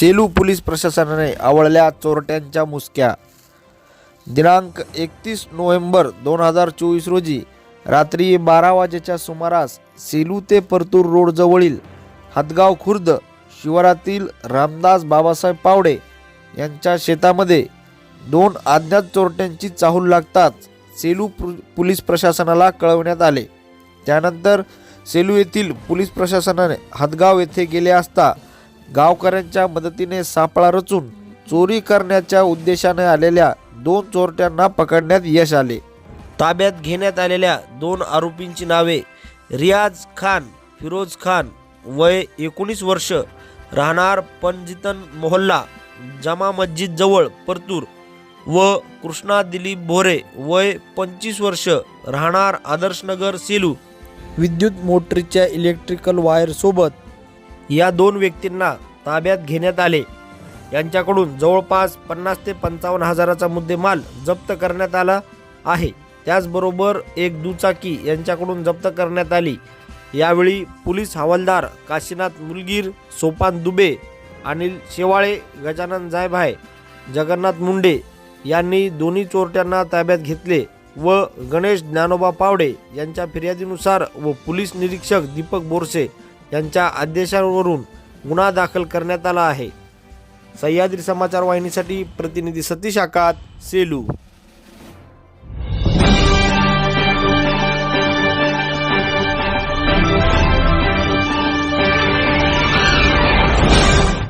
Selu police प्रशासनाने आवळल्या चोरट्यांच्या मुसक्या. दिनांक एकतीस नोव्हेंबर दोन हजार चोवीस रोजी रात्री बारा वाजेच्या सुमारास सेलू ते परतूर रोडजवळील हदगाव खुर्द शिवारातील रामदास बाबासाहेब पावडे यांच्या शेतामध्ये दोन अज्ञात चोरट्यांची चाहूल लागताच सेलू पु- पोलीस प्रशासनाला कळवण्यात आले. त्यानंतर सेलू येथील पोलीस प्रशासनाने हदगाव येथे गेले असता गावकऱ्यांच्या मदतीने सापळा रचून चोरी करण्याच्या उद्देशाने आलेल्या दोन चोरट्यांना पकडण्यात यश आले. ताब्यात घेण्यात आलेल्या दोन आरोपींची नावे रियाज खान फिरोज खान वय एकोणीस वर्ष राहणार पंजितन मोहल्ला जामा मस्जिद जवळ परतूर व कृष्णा दिलीप भोरे वय पंचवीस वर्ष राहणार आदर्शनगर सेलू. विद्युत मोटरीच्या इलेक्ट्रिकल वायरसोबत या दोन व्यक्तींना ताब्यात घेण्यात आले. यांच्याकडून जवळपास पन्नास ते पंचावन्न हजाराचा मुद्देमाल जप्त करण्यात आला आहे. त्याचबरोबर एक दुचाकी यांच्याकडून जप्त करण्यात आली. यावेळी पोलीस हवालदार काशीनाथ मुलगीर सोपान दुबे अनिल शेवाळे गजानन जायभाय जगन्नाथ मुंडे यांनी दोन्ही चोरट्यांना ताब्यात घेतले व गणेश ज्ञानोबा पावडे यांच्या फिर्यादीनुसार व पोलीस निरीक्षक दीपक बोरसे यांच्या आदेशावरून गुन्हा दाखल करण्यात आला आहे. सह्याद्री समाचार वाहिनीसाठी प्रतिनिधी सतीश आकात सेलू.